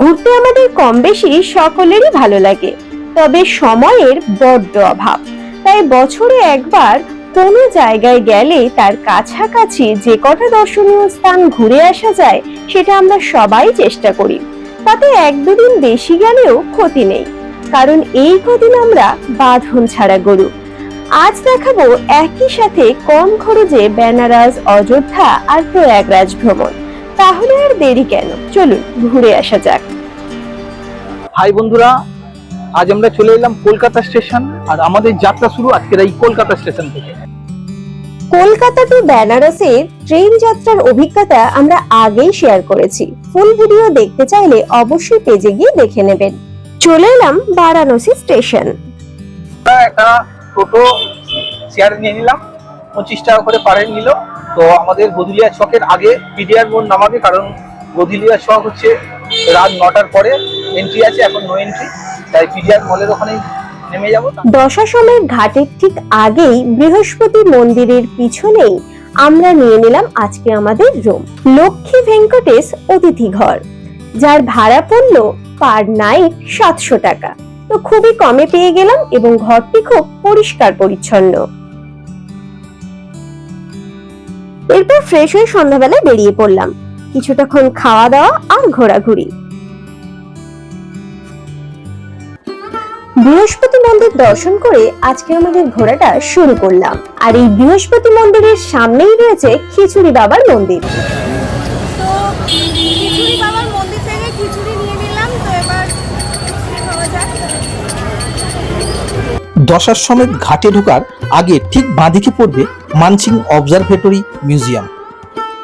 ঘুরতে আমাদের কম বেশি সকলেরই ভালো লাগে, তবে সময়ের বড্ড অভাব। তাই বছরে একবার কোনো জায়গায় গেলে তার কাছাকাছি যে কটা দর্শনীয় স্থান ঘুরে আসা যায়, সেটা আমরা সবাই চেষ্টা করি। তাতে এক দুদিন বেশি গেলেও ক্ষতি নেই, কারণ এই কদিন আমরা বাঁধন ছাড়া গরু। আজ দেখাবো একই সাথে কম খরচে বেনারস, অযোধ্যা আর প্রয়াগরাজ ভ্রমণ। তাহলে আর দেরি কেন? চলুন ঘুরে আসা যাক। হাই বন্ধুরা আজ আমরা চলে এলাম কলকাতা স্টেশন আর আমাদের যাত্রা শুরু আজকের এই কলকাতা স্টেশন থেকে। কলকাতা টু বেনারসের ট্রেন যাত্রার অভিজ্ঞতা আমরা আগেই শেয়ার করেছি। ফুল ভিডিও দেখতে চাইলে অবশ্যই পেজে গিয়ে দেখে নেবেন। চলে এলাম বারাণসী স্টেশন। একটা টোটো শেয়ার নিয়ে নিলাম। পঁচিশ টাকা করে পারে নিল। তো আমাদের গদুলিয়া চকের আগে পিডিআর মোড় নামাবে, কারণ গদুলিয়া চক হচ্ছে রাত নটার পরে এন্ট্রি আছে, এখন নো এন্ট্রি তাই পিডিআর মলের ওখানেই দশাশ্রমের ঘাটের ঠিক আগেই বৃহস্পতি মন্দিরের পিছনেই আমরা নিয়ে নিলাম আজকে আমাদের রুম। লক্ষ্মী ভেঙ্কটেশ অতিথি ঘর, যার ভাড়া পড়ল পার নাইট সাতশো টাকা। তো খুবই কমে পেয়ে গেলাম এবং ঘরটি খুব পরিষ্কার পরিচ্ছন্ন এরপর ফ্রেশ হয়ে সন্ধ্যাবেলায় বেরিয়ে পড়লাম। কিছুটাক্ষণ খাওয়া দাওয়া আর ঘোরাঘুরি। বৃহস্পতি মন্দির দর্শন করে আজকে আমাদের ঘোরাটা শুরু করলাম। আর এই বৃহস্পতি মন্দিরের সামনেই রয়েছে খিচুড়ি বাবার মন্দির। দশাশ্রমের ঘাটে ঢোকার আগে ঠিক বাঁদিকে পড়বে মানসিং অবজারভেটরি মিউজিয়াম,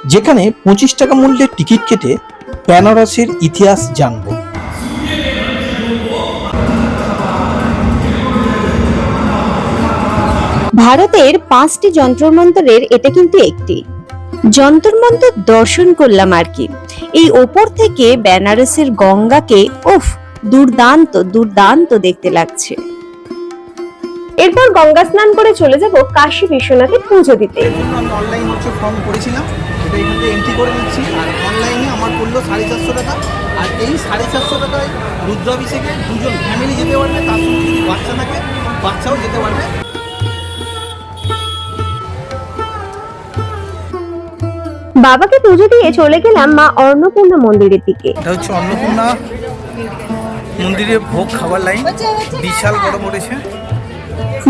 যেখানে পঁচিশ টাকা মূল্যের টিকিট কেটে বেনারসের ইতিহাস জানব। ভারতের পাঁচটি যন্ত্রমন্ত্রের এটা কিন্তু একটি। যন্ত্রমন্ত্র দর্শন করলাম আর কি। এই ওপর থেকে বেনারসের গঙ্গাকে, উফ, দুর্দান্ত দুর্দান্ত দেখতে লাগছে। এরপর গঙ্গা স্নান করে চলে যাব কাশী বিশ্বনাথে পুজো দিতে। আমি অনলাইন হচ্ছে ফর্ম করেছিলাম এটা এখান এন্ট্রি করে নিচ্ছি। আর অনলাইনে আমার পড়ল সাড়ে চারশো টাকা। আর এই সাড়ে চারশো টাকায় রুদ্রাভিষেকে দুজন ফ্যামিলি যেতে পারবে তার সঙ্গে যদি বাচ্চা থাকে বাচ্চাও যেতে পারবে। বাবাকে পুজো দিয়ে চলে গেলাম মা অন্নপূর্ণা মন্দিরের দিকে। এটা হচ্ছে অন্নপূর্ণা মন্দিরে ভোগ খাবার লাইন বিশাল বড় পড়েছে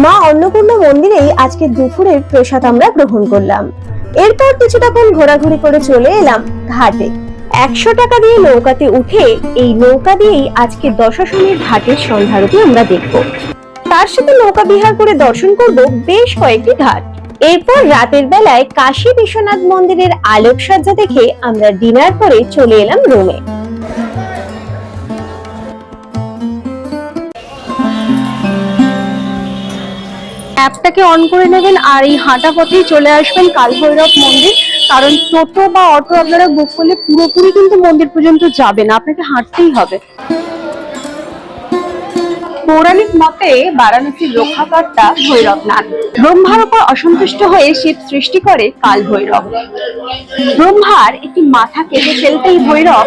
মা অন্নপূর্ণা মন্দিরেই আজকে দুপুরের প্রসাদ আমরা গ্রহণ করলাম। এরপর কিছুটাক্ষণ ঘোরাঘুরি করে চলে এলাম ঘাটে। একশো টাকা দিয়ে নৌকাতে উঠে এই নৌকা দিয়েই আজকে দশাশনের ঘাটের সন্ধ্যারতি আমরা দেখব। তার সাথে নৌকা বিহার করে দর্শন করব বেশ কয়েকটি ঘাট। এরপর রাতের বেলায় কাশী বিশ্বনাথ মন্দিরের আলোকসজ্জা দেখে আমরা ডিনার করে চলে এলাম রুমে। অ্যাপটাকে অন করে নেবেন আর এই হাঁটা পথেই চলে আসবেন কালভৈরব মন্দির। কারণ টোটো বা অটো আপনারা বুক করলে পুরোপুরি কিন্তু মন্দির পর্যন্ত যাবে না, আপনাকে হাঁটতেই হবে। পৌরাণিক মতে বারাণসীর রক্ষাকর্তা ভৈরবনাথ। ব্রহ্মার উপর অসন্তুষ্ট হয়ে শিব সৃষ্টি করে কাল ভৈরব ব্রহ্মার একটি মাথা কেটে ফেলতেই ভৈরব,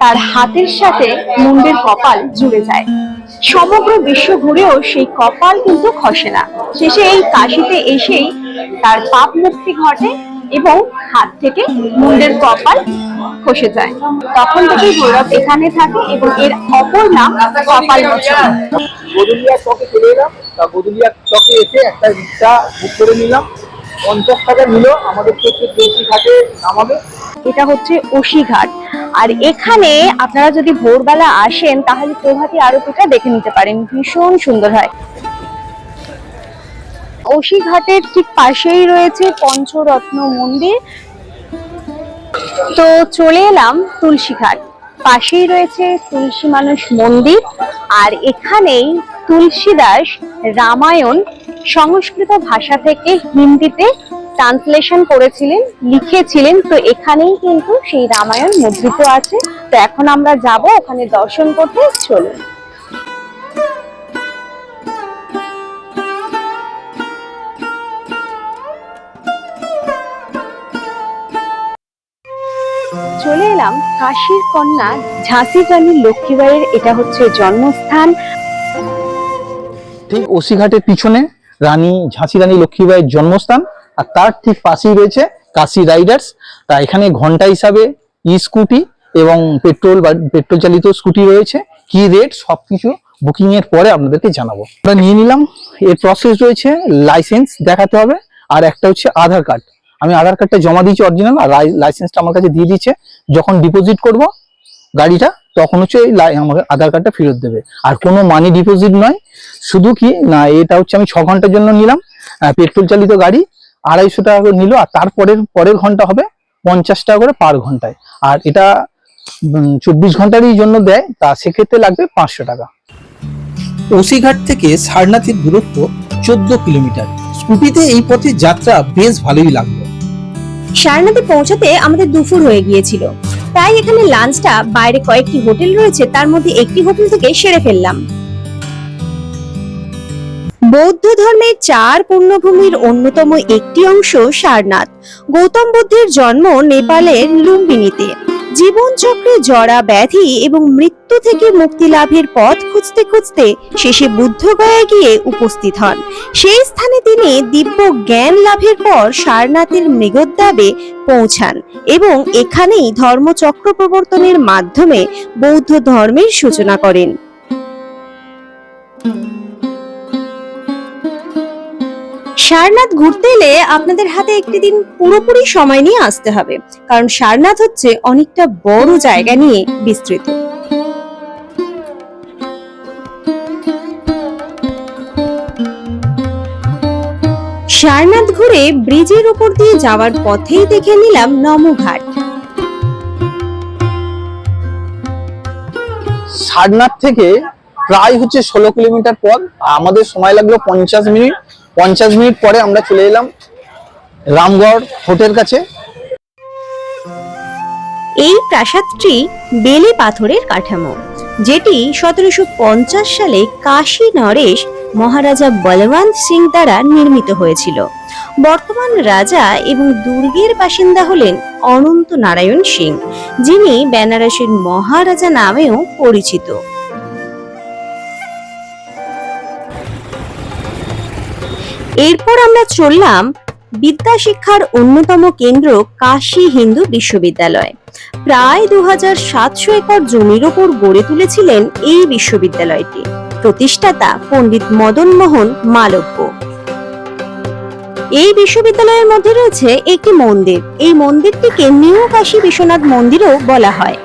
তার হাতের সাথে মুন্ডের কপাল জুড়ে যায়। সমগ্র বিশ্ব ঘুরেও সেই কপাল কিন্তু খসে না। শেষে এই কাশিতে এসেই তার পাপ মুক্তি ঘটে এবং হাত থেকে মুন্ডের কপাল খসে যায়। তখন থেকেই ভৈরব এখানে থাকে এবং এর অপর নাম কপাল গদুলিয়া চকে চলে এলাম। তা গদুলিয়া চকে এসে একটা রিক্সা বুক করে নিলাম। পঞ্চাশ টাকা নিল। হচ্ছে তুলসী ঘাটে নামাবে। এটা হচ্ছে ওশিঘাট। আর এখানে আপনারা যদি ভোরবেলা আসেন, তাহলে প্রভাতী আরতিটা দেখে নিতে পারেন। ভীষণ সুন্দর হয়। ওশিঘাটের ঠিক পাশেই রয়েছে পঞ্চরত্ন মন্দির। তো চলে এলাম তুলসীঘাট। পাশেই রয়েছে তুলসী মানুষ মন্দির। আর এখানেই তুলসীদাস রামায়ণ সংস্কৃত ভাষা থেকে হিন্দিতে ট্রান্সলেশন করেছিলেন, লিখেছিলেন, তো এখানেই কিন্তু সেই রামায়ণ মুদ্রিত আছে। তো এখন আমরা যাব ওখানে দর্শন করতে, চলুন। চলে এলাম কাশীর কন্যা ঝাঁসি রানী লক্ষ্মীবাইয়ের এটা হচ্ছে জন্মস্থান। ঠিক ওসিঘাটের পিছনে রানী ঝাঁসি রানী লক্ষ্মীবাইয়ের জন্মস্থান। আর তার ঠিক পাশেই রয়েছে কাশি রাইডার্স। তা এখানে ঘণ্টা হিসাবে ই স্কুটি এবং পেট্রোল বা পেট্রোল চালিত স্কুটি রয়েছে। কি রেট সবকিছু বুকিং এর পরে আপনাদেরকে জানাব। আমরা নিয়ে নিলাম। এর প্রসেস রয়েছে লাইসেন্স দেখাতে হবে। আর একটা হচ্ছে আধার কার্ড আমি আধার কার্ডটা জমা দিয়েছি অরিজিনাল আর লাইসেন্সটা আমার কাছে দিয়ে দিচ্ছে যখন ডিপোজিট করব গাড়িটা, তখন হচ্ছে আমাকে আধার কার্ডটা ফেরত দেবে। আর কোনো মানি ডিপোজিট নয়। শুধু কি, না, এটা হচ্ছে আমি ছ ঘণ্টার জন্য নিলাম। পেট্রোল চালিত গাড়ি। আড়াইশো টাকা করে নিল আর তারপরের পরের ঘণ্টা হবে পঞ্চাশ টাকা করে পার ঘন্টায়। আর এটা চব্বিশ ঘন্টারই জন্য দেয় তা সেক্ষেত্রে লাগবে পাঁচশো টাকা। ওসিঘাট থেকে সারনাথের দূরত্ব চোদ্দ কিলোমিটার। স্কুটিতে এই পথে যাত্রা বেশ ভালোই লাগল। সারনাথে পৌঁছাতে আমাদের দুপুর হয়ে গিয়েছিল। তাই এখানে লাঞ্চটা বাইরে কয়েকটি হোটেল রয়েছে তার মধ্যে একটি হোটেল থেকে সেরে ফেললাম। বৌদ্ধ ধর্মের চার পূর্ণভূমির অন্যতম একটি অংশ সারনাথ। গৌতম বুদ্ধের জন্ম নেপালের লুম্বিনীতে। জীবনচক্রে জরা ব্যাধি এবং মৃত্যু থেকে মুক্তি লাভের পথ খুঁজতে খুঁজতে শেষে বুদ্ধগয়ায় গিয়ে উপস্থিত হন। সেই স্থানে তিনি দিব্য জ্ঞান লাভের পর সারনাথের মৃগোদ্যাবে পৌঁছান এবং এখানেই ধর্মচক্র প্রবর্তনের মাধ্যমে বৌদ্ধ ধর্মের সূচনা করেন। সারনাথ ঘুরতে এলে আপনাদের হাতে একটি দিন পুরোপুরি সময় নিয়ে আসতে হবে। কারণ সারনাথ হচ্ছে অনেকটা বড় জায়গা নিয়ে বিস্তৃত। সারনাথ ঘুরে ব্রিজের উপর দিয়ে যাওয়ার পথেই দেখে নিলাম নমঘাট। সারনাথ থেকে প্রায় হচ্ছে ষোলো কিলোমিটার পথ। আমাদের সময় লাগল পঞ্চাশ মিনিট। পঞ্চাশ মিনিট পরে আমরা চলে এলাম রামগড় ফোর্টের কাছে। এই প্রাসাদটি বেলে পাথরের কাঠামো, যেটি সতেরোশো পঞ্চাশ সালে কাশী নরেশ মহারাজা বলবন্ত সিং দ্বারা নির্মিত হয়েছিল। বর্তমান রাজা এবং দুর্গের বাসিন্দা হলেন অনন্ত নারায়ণ সিং, যিনি বেনারসের মহারাজা নামেও পরিচিত। এরপর আমরা চললাম বিদ্যা শিক্ষার অন্যতম কেন্দ্র কাশী হিন্দু বিশ্ববিদ্যালয়। প্রায় দু সাতশো একর জমির ওপর গড়ে তুলেছিলেন এই বিশ্ববিদ্যালয়টি। প্রতিষ্ঠাতা পণ্ডিত মদন মোহন মালব্য। এই বিশ্ববিদ্যালয়ের মধ্যে রয়েছে একটি মন্দির। এই মন্দিরটিকে নিউ কাশী বিশ্বনাথ মন্দিরও বলা হয়।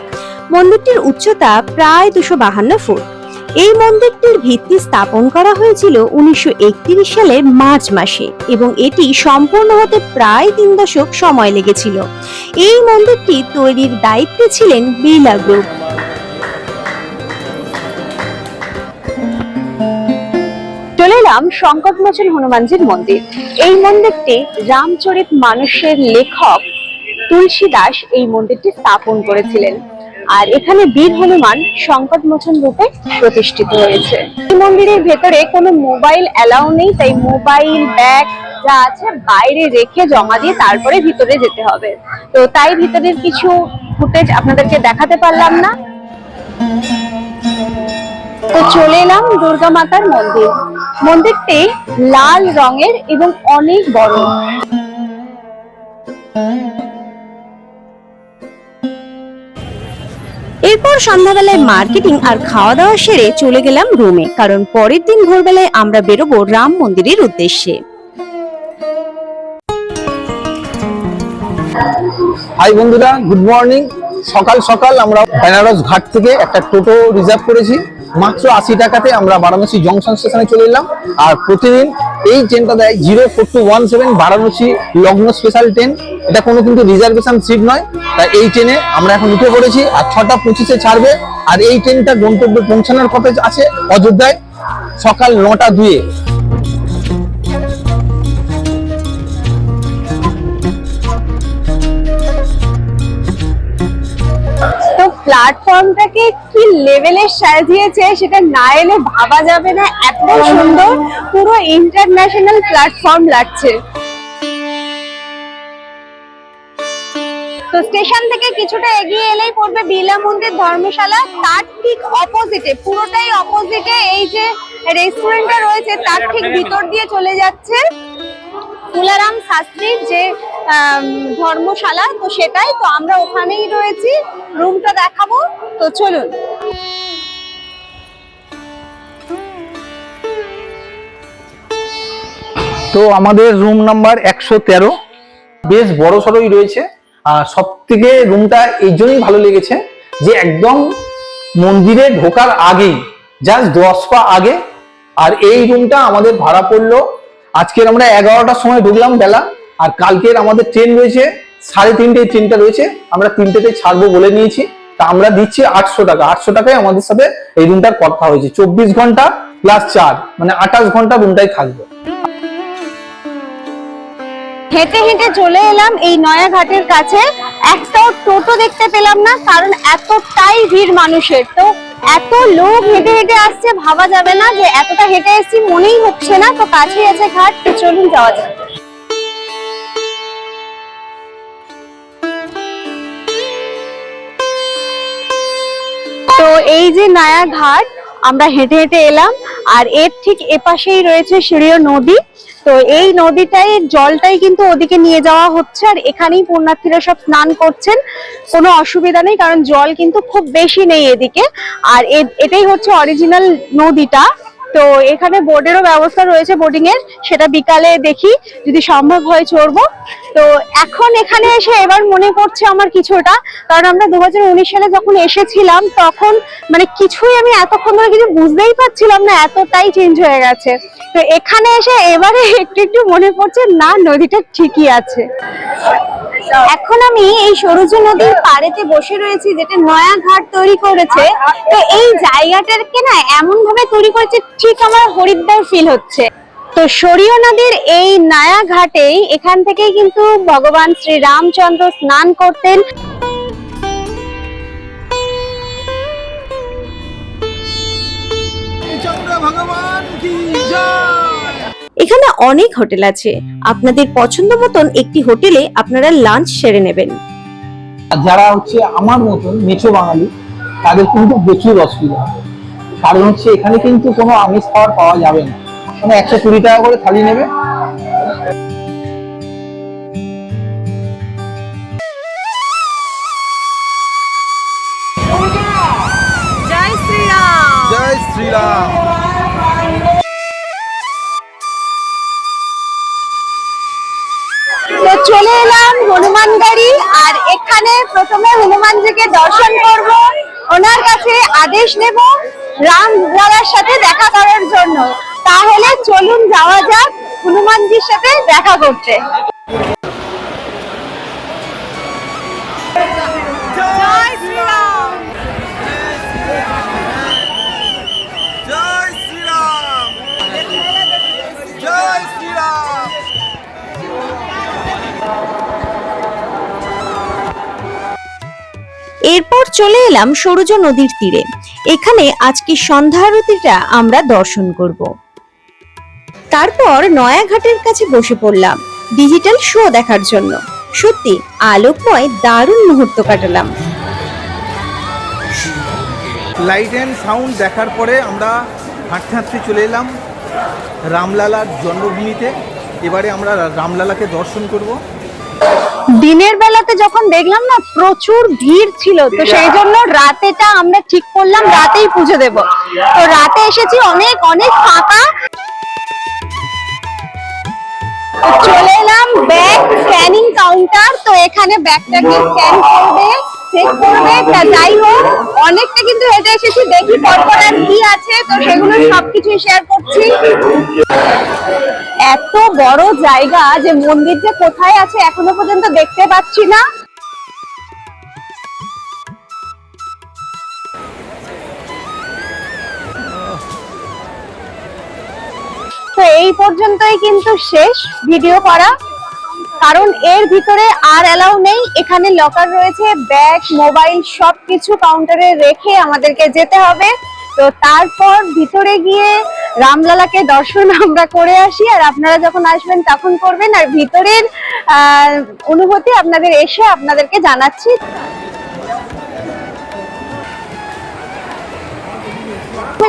মন্দিরটির উচ্চতা প্রায় দুশো ফুট। এই মন্দিরটির ভিত্তি স্থাপন করা হয়েছিল উনিশশো সালের মার্চ মাসে এবং এটি সম্পূর্ণ হতে প্রায় তিন দশক সময় লেগেছিল। এই মন্দিরটি তৈরির দায়িত্বে ছিলেন বিড়লা গ্রুপ। চলে এলাম সংকটমোচন হনুমানজির মন্দির। এই মন্দিরটি রামচরিত মানুষের লেখক তুলসী দাস এই মন্দিরটি স্থাপন করেছিলেন। আর এখানে বীর হনুমান সংকটমোচন রূপে প্রতিষ্ঠিত হয়েছে। এই মন্দিরের ভেতরে কোনো মোবাইল অ্যালাউ নেই, তাই মোবাইল, ব্যাগ যা আছে বাইরে রেখে জমা দিয়ে তারপরে ভিতরে যেতে হবে। তো তাই ভিতরের কিছু ফুটেজ আপনাদেরকে দেখাতে পারলাম না। তো চলে এলাম দুর্গা মাতার মন্দির। মন্দিরটি লাল রঙের এবং অনেক বড়। এরপর সন্ধ্যাবেলায় মার্কেটিং আর খাওয়া দাওয়া সেরে চলে গেলাম রুমে, কারণ পরের দিন ভোরবেলায় আমরা বেরোবো রাম মন্দিরের উদ্দেশ্যে। হাই বন্ধুরা গুড মর্নিং সকাল সকাল আমরা বেনারস ঘাট থেকে একটা টোটো রিজার্ভ করেছি। মাত্র আশি টাকাতে আমরা বারাণসী জংশন স্টেশনে চলে এলাম। আর প্রতিদিন এই ট্রেনটা দেয় zero four two one seven Varanasi লগ্ন স্পেশাল ট্রেন এটা কোনো কিন্তু রিজার্ভেশন সিট নয়। তাই এই ট্রেনে আমরা এখন উঠে পড়েছি আর ছটা পঁচিশে ছাড়বে। আর এই ট্রেনটা গন্তব্যে পৌঁছানোর কথা আছে অযোধ্যায়। সকাল নটা দুয়ে। প্ল্যাটফর্মটাকে কি লেভেলের সাজিয়েছে সেটা না এলে ভাবা যাবে না। এত সুন্দর পুরো ইন্টারন্যাশনাল প্ল্যাটফর্ম লাগছে। তো স্টেশন থেকে কিছুটা এগিয়ে এলেই পড়বে বিড়লা মন্দির ধর্মশালা। তার ঠিক অপোজিটে পুরোটাই অপোজিটে এই যে রেস্টুরেন্টটা রয়েছে, তার ঠিক ভিতর দিয়ে চলে যাচ্ছে তুলারাম শাস্ত্রীর যে ধর্মশালা। তো সেটাই তো আমরা ওখানেই রয়েছি। রুমটা দেখাবো। তো চলুন। তো আমাদের রুম নাম্বার একশো তেরো। বেশ বড় সড়ই রয়েছে। সব থেকে রুমটা এই জন্যই ভালো লেগেছে যে একদম মন্দিরে ঢোকার আগেই জাস্ট দশ পা আগে, আর এই রুমটা আমাদের ভাড়া পড়ল। আজকের আমরা এগারোটার সময় ঢুকলাম বেলা, আর কালকের আমাদের ট্রেন রয়েছে, সাড়ে তিনটে ট্রেনটা রয়েছে, আমরা তিনটেতে ছাড়বো বলে নিয়েছি। তা আমরা দিচ্ছি আটশো টাকা, আটশো টাকায় আমাদের সাথে এই রুমটার কথা হয়েছে। চব্বিশ ঘণ্টা প্লাস চার মানে আঠাশ ঘণ্টা রুমটাই থাকবে। হেঁটে হেঁটে চলে এলাম এই নয়া ঘাটের কাছে। একটাও টোটো দেখতে পেলাম না, কারণ এতটাই ভিড় মানুষের। তো এত লোক হেঁটে হেঁটে আসছে, ভাবা যাবে না যে এতটা হেঁটে এসেছি, মনেই হচ্ছে না। তো কাছেই আছে ঘাট চলুন যাওয়া যাক। তো এই যে নয়া ঘাট, আমরা হেঁটে হেঁটে এলাম, আর এর ঠিক এপাশেই রয়েছে সিঁড়িও নদী। তো এই নদীটাই জলটাই কিন্তু ওদিকে নিয়ে যাওয়া হচ্ছে, আর এখানেই পুণ্যার্থীরা সব স্নান করছেন। কোনো অসুবিধা নেই, কারণ জল কিন্তু খুব বেশি নেই এদিকে। আর এটাই হচ্ছে অরিজিনাল নদীটা। তো এখানে বোর্ডেরও ব্যবস্থা রয়েছে বোর্ডিং এর, সেটা বিকালে দেখি, যদি সম্ভব হয় চড়বো। তো এখন এখানে এসে এবার মনে পড়ছে আমার কিছুটা, কারণ আমরা দু হাজার উনিশ সালে যখন এসেছিলাম, তখন মানে কিছুই আমি এতক্ষণ ধরে কিছু বুঝতেই পারছিলাম না, এতটাই চেঞ্জ হয়ে গেছে। তো এখানে এসে এবারে একটু একটু মনে পড়ছে, না, নদীটা ঠিকই আছে। এখন আমি এই সরুজ নদীর পাড়েতে বসে রয়েছি, যেটা নয়া ঘাট তৈরি করেছে। তো এই জায়গাটাকে না এমন ভাবে তৈরি করেছে, ঠিক আমার হরিদ্বার ফিল হচ্ছে। তো সরিয় নদীর এই নয়া ঘাটেই এখান থেকেই কিন্তু ভগবান শ্রী রামচন্দ্র স্নান করতেন। ভগবান কি জয়! এখানে অনেক হোটেল আছে। আপনাদের পছন্দ মতন একটি হোটেলে আপনারা লাঞ্চ সেরে নেবেন। যারা হচ্ছে আমার মতন মেছো বাঙালি তাদের কিন্তু প্রচুর অসুবিধা হবে। কারণ হচ্ছে এখানে কিন্তু কোনো আমিষ খাবার পাওয়া যাবে না। মানে একশো কুড়ি টাকা করে থালি নেবে। জয় শ্রীরাম। জয় শ্রীরাম। চলে এলাম হনুমান গাড়ি, আর এখানে প্রথমে হনুমানজিকে দর্শন করব। ওনার কাছে আদেশ নেব রাম দাদার সাথে দেখা করার জন্য। তাহলে চলুন যাওয়া যাক হনুমানজির সাথে দেখা করতে। এরপর চলে এলাম সরুজ নদীর তীরে। এখানে আজকে সন্ধ্যা আরতিটা আমরা দর্শন করব। তারপর নয়াঘাটের কাছে বসে পড়লাম ডিজিটাল শো দেখার জন্য। সত্যি, আলোকময়, দারুণ মুহূর্ত কাটালাম। লাইট অ্যান্ড সাউন্ড দেখার পরে আমরা হাঁটতে হাঁটতে চলে এলাম রামলালার জন্মভূমিতে। এবারে আমরা রামলালাকে দর্শন করব। দিনের বেলাতে যখন দেখলাম না প্রচুর ভিড় ছিল, তো সেই জন্য রাতেটা আমরা ঠিক করলাম, রাতেই পুজো দেব। তো রাতে এসেছি অনেক অনেক ফাঁকা। চলে এলাম ব্যাগ স্ক্যানিং কাউন্টার তো এখানে ব্যাগটাকে স্ক্যান করবে। চেক করবে যাই হোক, অনেকটা কিন্তু হেঁটে এসেছি, দেখি পরপর আর কি আছে, তো সেগুলো সবকিছু শেয়ার করছি। এত বড় জায়গা যে মন্দির যে কোথায় আছে এখনও পর্যন্ত দেখতে পাচ্ছি না। তো এই পর্যন্তই কিন্তু শেষ ভিডিও করা। কারণ এর ভিতরে আর অ্যালাউ নেই। এখানে লকার রয়েছে ব্যাগ মোবাইল সবকিছু কাউন্টারে রেখে আমাদেরকে যেতে হবে। তো তারপর ভিতরে গিয়ে রামলালাকে দর্শন আমরা করে আসি। আর আপনারা যখন আসবেন তখন করবেন। আর ভিতরের অনুভূতি আপনাদের এসে আপনাদেরকে জানাচ্ছি।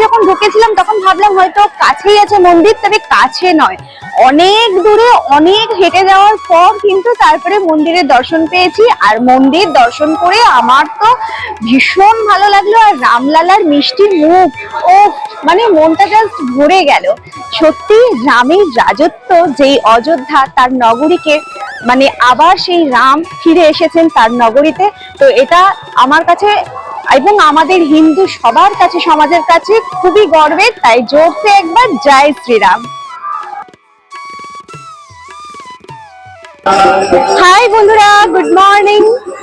যখন ঢুকেছিলাম তখন ভাবলাম হয়তো কাছেই আছে মন্দির, তবে কাছে নয়। অনেক দূরে, অনেক হেঁটে যাওয়ার পর কিন্তু তারপরে মন্দিরের দর্শন পেয়েছি। আর মন্দির দর্শন করে আমার তো ভীষণ ভালো লাগল আর রামলালার মিষ্টি মুখ ও মানে মনটা জাস্ট ভরে গেল। সত্যি রামের রাজত্ব, যেই অযোধ্যা, তার নগরীকে মানে আবার সেই রাম ফিরে এসেছেন তার নগরীতে। তো এটা আমার কাছে এবং আমাদের হিন্দু সবার কাছে, সমাজের কাছে খুবই গর্বের। তাই জোরসে একবার জয় শ্রীরাম। হাই বন্ধুরা গুড মর্নিং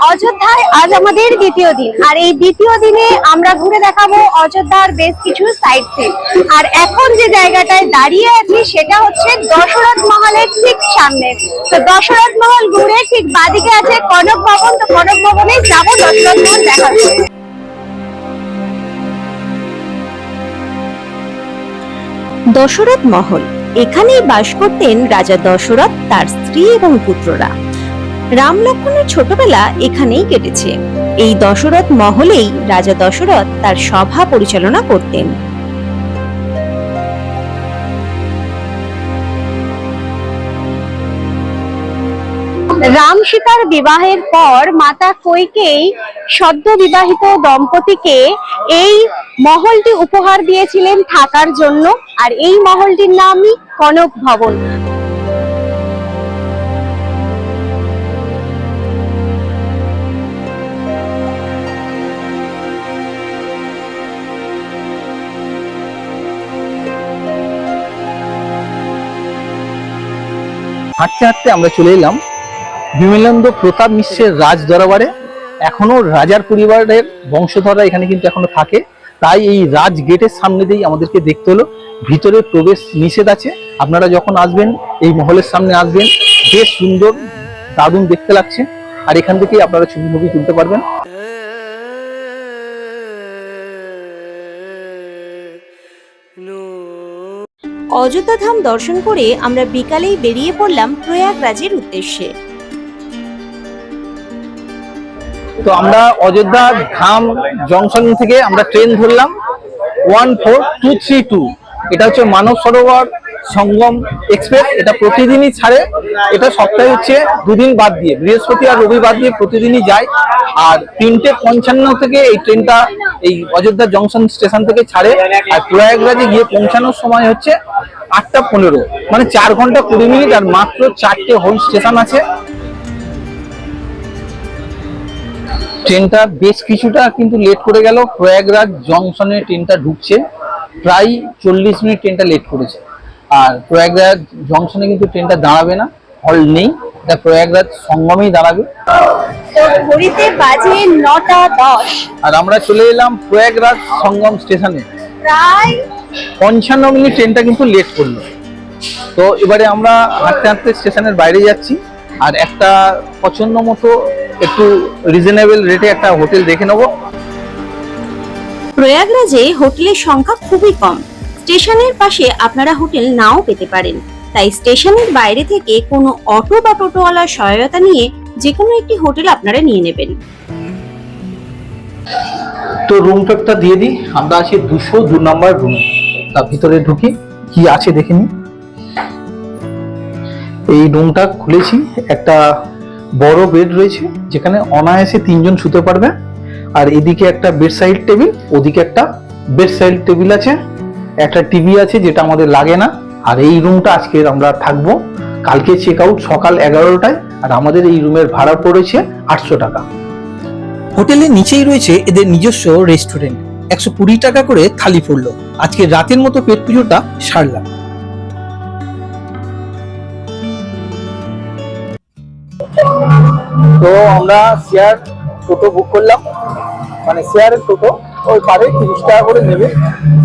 অযোধ্যায় আজ আমাদের দ্বিতীয় দিন। আর এই দ্বিতীয় দিনে আমরা ঘুরে দেখাবো অযোধ্যার বেশ কিছু সাইট সিন আর এখন যে জায়গাটায় দাঁড়িয়ে আছি, সেটা হচ্ছে দশরথ মহলের ঠিক সামনে। তো দশরথ মহল ঘুরে ঠিক বাদিকে আছে কনক ভবন। তো কনক ভবনে যাব দশরথ মহল দেখার দশরথ মহল। এখানেই বাস করতেন রাজা দশরথ, তার স্ত্রী এবং পুত্ররা। রাম লক্ষণের ছোটবেলা এখানেই কেটেছে। এই দশরথ মহলেই রাজা দশরথ তার সভা পরিচালনা করতেন। রাম সীতার বিবাহের পর মাতা কৈকেই সদ্য বিবাহিত দম্পতিকে এই মহলটি উপহার দিয়েছিলেন থাকার জন্য, আর এই মহলটির নামই কনক ভবন। হাঁটতে হাঁটতে আমরা চলে এলাম বিমলেন্দ্র প্রতাপ মিশ্রের রাজ দরবারে এখনও রাজার পরিবারের বংশধররা এখানে কিন্তু এখনও থাকে। তাই এই রাজ গেটের সামনে দিয়েই আমাদেরকে দেখতে হলো। ভিতরে প্রবেশ নিষেধ আছে। আপনারা যখন আসবেন, এই মহলের সামনে আসবেন, বেশ সুন্দর, দারুণ দেখতে লাগছে। আর এখান থেকেই আপনারা ছবি ছবি তুলতে পারবেন। অযোধ্যা ধাম দর্শন করে আমরা বিকালেই বেরিয়ে পড়লাম প্রয়াগরাজের উদ্দেশ্যে। তো আমরা অযোধ্যা ধাম জংশন থেকে আমরা ট্রেন ধরলাম one four two three two এটা হচ্ছে মানব সরোবর সঙ্গম এক্সপ্রেস এটা প্রতিদিনই ছাড়ে। এটা সপ্তাহে হচ্ছে দুদিন বাদ দিয়ে, বৃহস্পতি আর রবি বাদ দিয়ে প্রতিদিনই যায়। আর তিনটে পঞ্চান্ন থেকে এই ট্রেনটা এই অযোধ্যা জংশন স্টেশন থেকে ছাড়ে। আর প্রয়াগরাজে গিয়ে পৌঁছানোর সময় হচ্ছে আটটা পনেরো মানে চার ঘণ্টা কুড়ি মিনিট আর মাত্র চারটে হোল স্টেশন আছে। ট্রেনটা বেশ কিছুটা কিন্তু লেট করে গেল। প্রয়াগরাজ জংশনে ট্রেনটা ঢুকছে। প্রায় চল্লিশ মিনিট ট্রেনটা লেট করেছে। আর প্রয়াগরাজ জংশনে কিন্তু ট্রেনটা দাঁড়াবে না। হল নেই। এটা প্রয়াগরাজ সঙ্গমেই দাঁড়াবে। ঘড়িতে বাজে নটা দশ। আর আমরা চলে এলাম প্রয়াগরাজ সঙ্গম স্টেশনে। প্রায় পঞ্চান্ন মিনিট ট্রেনটা কিন্তু লেট করল। তো এবারে আমরা হাঁটতে হাঁটতে স্টেশনের বাইরে যাচ্ছি। আর একটা পছন্দ মতো একটু রিজনেবল রেটে একটা হোটেল দেখে নেব। প্রয়াগরাজে হোটেলের সংখ্যা খুবই কম। স্টেশনের পাশে আপনারা হোটেল নাও পেতে পারেন। তাই স্টেশনের বাইরে থেকে কোনো অটো বা টোটোওয়ালার সহায়তা নিয়ে যে কোনো একটি হোটেল আপনারা নিয়ে নেবেন। তো রুম টপটা দিয়ে দিই। আমরা আছি দুশো দু নম্বর রুম তার ভিতরে ঢুকি। কি আছে দেখে নিই। এই রুমটা খুলেছি, একটা বড় বেড রয়েছে, যেখানে অনায়াসে তিনজন শুতে পারবে। আর এদিকে একটা বেড সাইড টেবিল ওদিকে একটা বেড সাইড টেবিল আছে। একটা টিভি আছে, যেটা আমাদের লাগে না। আর এই রুমটা আজকে আমরা থাকব। কালকে চেক আউট সকাল এগারোটায়, আর আমাদের এই রুমের ভাড়া পড়েছে আটশো টাকা। হোটেলের নিচেই রয়েছে এদের নিজস্ব রেস্টুরেন্ট একশো কুড়ি টাকা করে থালি পড়ল। আজকে রাতের মতো পেট পুজোটা সারলাম। আমরা শেয়ার টোটো বুক করলাম। মানে শেয়ারের টোটো ওই পারে তিরিশ টাকা করে নেবে।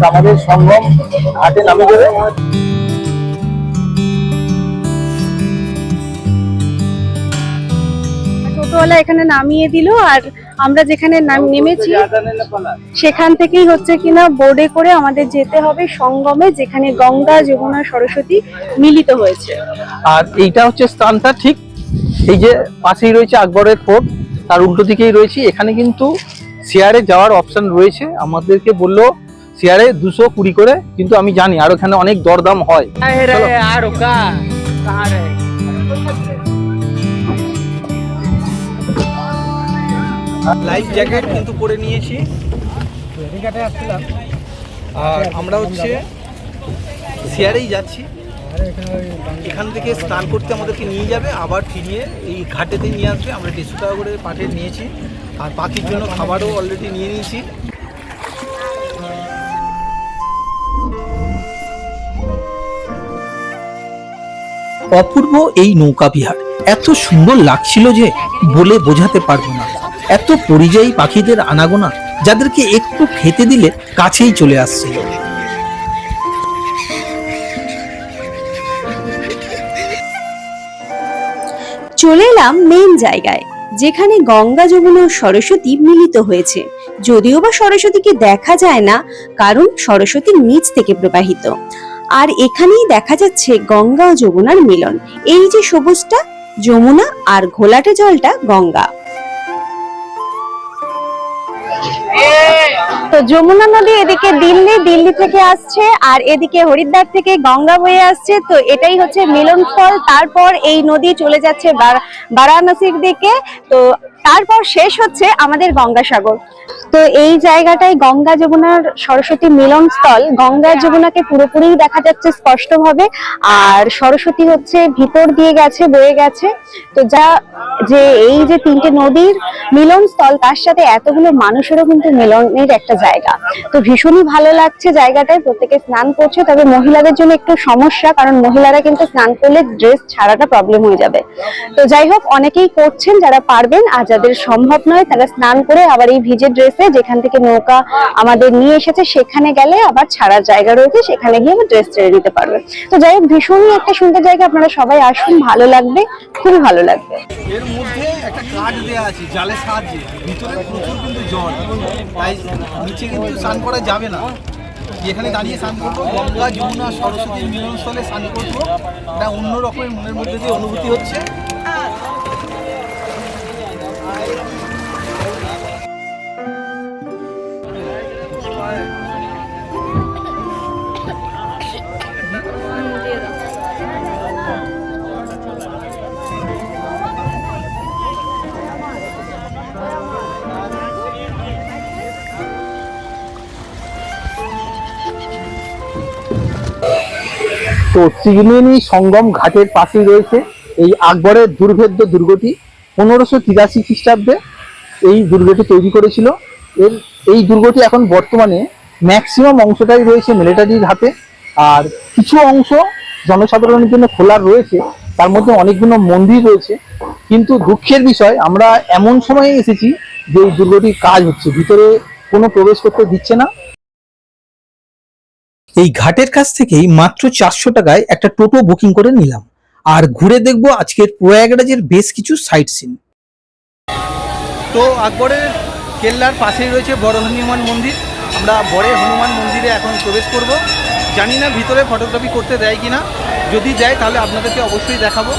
আমাদের সঙ্গম ঘাটে নামে দেবে। টোটোওয়ালা এখানে নামিয়ে দিল আর আমরা যেখানে নাম- নেমেছি সেখান থেকেই হচ্ছে কিনা বোর্ডে করে আমাদের যেতে হবে সঙ্গমে যেখানে গঙ্গা যমুনা সরস্বতী মিলিত হয়েছে। আর এইটা হচ্ছে স্থানটা ঠিক এই যে পাশেই রয়েছে আকবরের ফোর্ট তার উল্টো দিকেই রয়েছে। এখানে কিন্তু শেয়ারে যাওয়ার অপশন রয়েছে। আমাদেরকে বলল শেয়ারে দুশো কুড়ি করে কিন্তু আমি জানি আর ওখানে অনেক দরদাম হয়। লাইফ জ্যাকেট কিন্তু পরে নিয়েছি। আর আমরা হচ্ছে শেয়ারেই যাচ্ছি। এখান থেকে স্নান করতে আমাদেরকে নিয়ে যাবে, আবার ফিরিয়ে এই ঘাটেতে নিয়ে আসবে। আমরা দেড়শো টাকা করে পাঠে নিয়েছি। আর পাখির জন্য খাবারও অলরেডি নিয়ে নিয়েছি। অপূর্ব এই নৌকা বিহার। এত সুন্দর লাগছিল যে বলে বোঝাতে পারব না। এত পরিযায়ী পাখিদের আনাগোনা যাদেরকে একটু খেতে দিলে কাছেই চলে আসছিল চলে এলাম মেন জায়গায়, যেখানে গঙ্গা, যমুনা ও সরস্বতী মিলিত হয়েছে। যদিও বা সরস্বতীকে দেখা যায় না, কারণ সরস্বতীর নিচ থেকে প্রবাহিত। আর এখানেই দেখা যাচ্ছে গঙ্গা ও যমুনার মিলন। এই যে সবুজটা, যমুনা আর ঘোলাটে জলটা গঙ্গা। তো যমুনা নদী এদিকে দিল্লি দিল্লি থেকে আসছে, আর এদিকে হরিদ্বার থেকে গঙ্গা বয়ে আসছে। তো এটাই হচ্ছে মিলনস্থল তারপর এই নদী চলে যাচ্ছে বারাণসীর দিকে। তো তারপর শেষ হচ্ছে আমাদের গঙ্গাসাগর। তো এই জায়গাটায় গঙ্গা যমুনার সরস্বতী মিলনস্থল, গঙ্গা যমুনাকে পুরোপুরি দেখা যাচ্ছে স্পষ্টভাবে, আর সরস্বতী হচ্ছে ভিতর দিয়ে গেছে, বয়ে গেছে। তো যা, যে এই যে তিনটে নদীর মিলনস্থল, তার সাথে এতগুলো মানুষেরও কিন্তু মিলনের একটা জায়গা। তো ভীষণই ভালো লাগছে জায়গাটায়, প্রত্যেকে স্নান করছে, তবে মহিলাদের জন্য একটু সমস্যা, কারণ মহিলারা কিন্তু স্নান করলে ড্রেস ছাড়াটা প্রবলেম হয়ে যাবে। তো যাই হোক, অনেকেই করছেন, যারা পারবেন, আর যাদের সম্ভব নয়, তারা স্নান করে আবার এই ভিজে ড্রেসে যেখান থেকে নৌকা আমাদের নিয়ে এসেছে, সেখানে গেলে আবার ছাড়ার জায়গা রয়েছে, সেখানে গিয়ে আবার ড্রেস ছেড়ে দিতে পারবে। তো যাই হোক, ভীষণই একটা সুন্দর জায়গা, আপনারা সবাই আসুন, ভালো লাগবে, খুবই ভালো লাগবে। এর মধ্যে একটা কাঠ দেওয়া আছে, জালের সাহায্যে। ভিতরে প্রচুর কিন্তু জল। তাই নিচে কিন্তু স্নান করা যাবে না। যেখানে দাঁড়িয়ে স্নান করব, গঙ্গা, যমুনা সরস্বতীর মিলনস্থলে স্নান করব। এটা অন্য রকমের মনের মধ্যে দিয়ে অনুভূতি হচ্ছে। তো ত্রিবেণী সঙ্গম ঘাটের পাশেই রয়েছে এই আকবরের দুর্ভেদ্য দুর্গটি। পনেরোশো তিরাশি খ্রিস্টাব্দে এই দুর্গটি তৈরি করেছিল। এর এই দুর্গটি এখন বর্তমানে ম্যাক্সিমাম অংশটাই রয়েছে মিলিটারির হাতে। আর কিছু অংশ জনসাধারণের জন্য খোলা রয়েছে। তার মধ্যে অনেকগুলো মন্দির রয়েছে। কিন্তু দুঃখের বিষয়, আমরা এমন সময়ে এসেছি যে এই দুর্গটির কাজ হচ্ছে। ভিতরে কোনো প্রবেশ করতে দিচ্ছে না। এই ঘাটের কাছ থেকেই মাত্র চারশো টাকায় একটা টোটো বুকিং করে নিলাম। আর ঘুরে দেখব আজকের প্রয়াগরাজের বেশ কিছু সাইট সিন। তো আকবরের কেল্লার পাশেই রয়েছে বড় হনুমান মন্দির। আমরা বড় হনুমান মন্দিরে এখন প্রবেশ করব। জানি না ভিতরে ফটোগ্রাফি করতে দেয় কিনা। যদি দেয় তাহলে আপনাদেরকে অবশ্যই দেখাবো।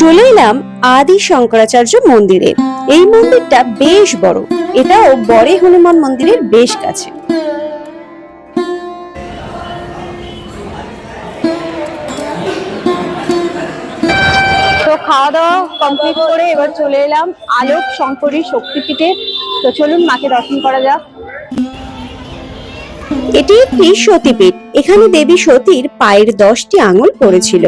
চলে এলাম আদি শঙ্করাচার্য মন্দিরে। এই মন্দিরটা বেশ বড়। এটাও বড়ে হনুমান মন্দিরের বেশ কাছে। তো খাওয়া দাওয়া কমপ্লিট করে এবার চলে এলাম আলোক শঙ্করী শক্তিপীঠে। তো চলুন মাকে দর্শন করা যাক। এটি একটি সতীপীঠ। এখানে দেবী সতীর পায়ের দশটি আঙুল পড়েছিল।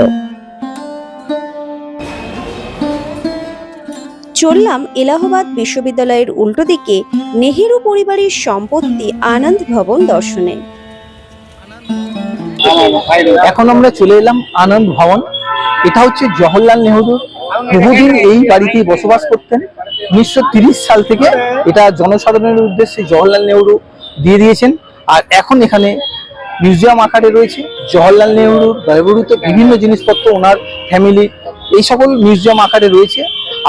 চললাম এলাহাবাদ বিশ্ববিদ্যালয়ের উল্টো দিকে নেহেরু পরিবারের সম্পত্তি আনন্দ ভবন দর্শনে। এখন আমরা চলে এলাম আনন্দ ভবন। এটা হচ্ছে জওহরলাল নেহরু। বহুদিন এই বাড়িতেই বসবাস করতেন। উনিশশো সাল থেকে এটা জনসাধারণের উদ্দেশ্যে জওহরলাল নেহরু দিয়ে দিয়েছেন। আর এখন এখানে মিউজিয়াম আকারে রয়েছে। জওহরলাল নেহরুর ব্যবহৃত বিভিন্ন জিনিসপত্র, ওনার ফ্যামিলি এই সকল মিউজিয়াম আকারে রয়েছে।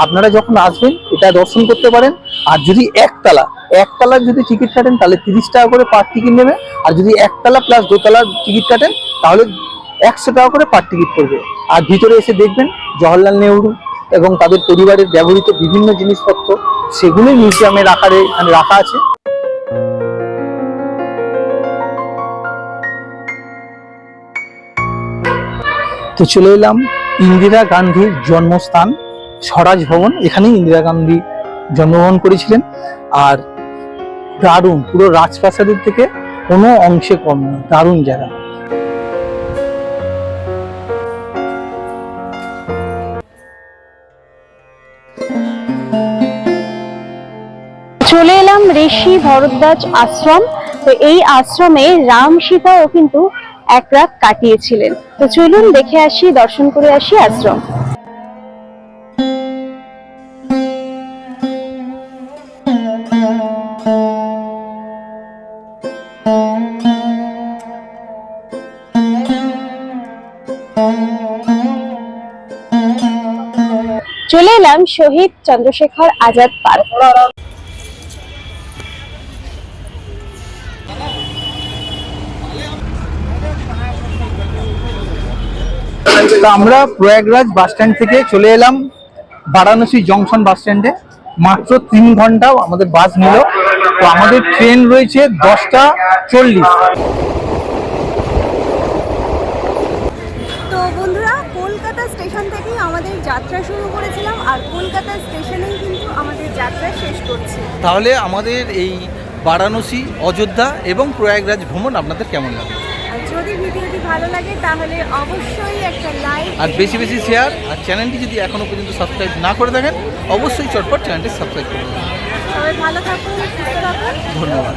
আপনারা যখন আসবেন, এটা দর্শন করতে পারেন। আর যদি একতলা একতলার যদি টিকিট কাটেন, তাহলে তিরিশ টাকা করে পার টিকিট নেবে। আর যদি একতলা প্লাস দোতলার টিকিট কাটেন, তাহলে একশো টাকা করে পার টিকিট পড়বে। আর ভিতরে এসে দেখবেন জওহরলাল নেহরু এবং তাদের পরিবারের ব্যবহৃত বিভিন্ন জিনিসপত্র, সেগুলোই মিউজিয়ামের আকারে এখানে রাখা আছে। তো চলে এলাম ইন্দিরা গান্ধীর জন্মস্থান। স্বরাজ ভবন, এখানেই ইন্দিরা গান্ধী জন্মগ্রহণ করেছিলেন। আর দারুণ, পুরো রাজপ্রাসাদের থেকে কোনো অংশে কম নেই দারুণ জায়গা। চলে এলাম ঋষি ভরদ্বাজ আশ্রম। তো এই আশ্রমে রাম সীতাও কিন্তু এক রাত কাটিয়েছিলেন। তো চলুন দেখে আসি, দর্শন করে আসি আশ্রম। চলে শহীদ চন্দ্রশেখর আজাদ পার্ক। আমরা প্রয়াগরাজ বাস স্ট্যান্ড থেকে চলে এলাম বারাণসী জংশন বাস স্ট্যান্ডে। মাত্র তিন ঘণ্টা আমাদের বাস নিল। তো আমাদের ট্রেন রয়েছে দশটা চল্লিশ। তো বন্ধুরা কলকাতা স্টেশন থেকে আমাদের যাত্রা শুরু আর কলকাতা স্টেশনেই কিন্তু আমাদের যাত্রা শেষ করছি। তাহলে আমাদের এই বারাণসী অযোধ্যা এবং প্রয়াগরাজ ভ্রমণ আপনাদের কেমন লাগে? আর যদি ভিডিওটি ভালো লাগে তাহলে অবশ্যই একটা লাইক আর বেশি বেশি শেয়ার আর চ্যানেলটি যদি এখনও পর্যন্ত সাবস্ক্রাইব না করে থাকেন অবশ্যই চটপট চ্যানেলটি সাবস্ক্রাইব করে দেবেন সবাই ভালো থাকুন সুস্থ থাকুন। ধন্যবাদ।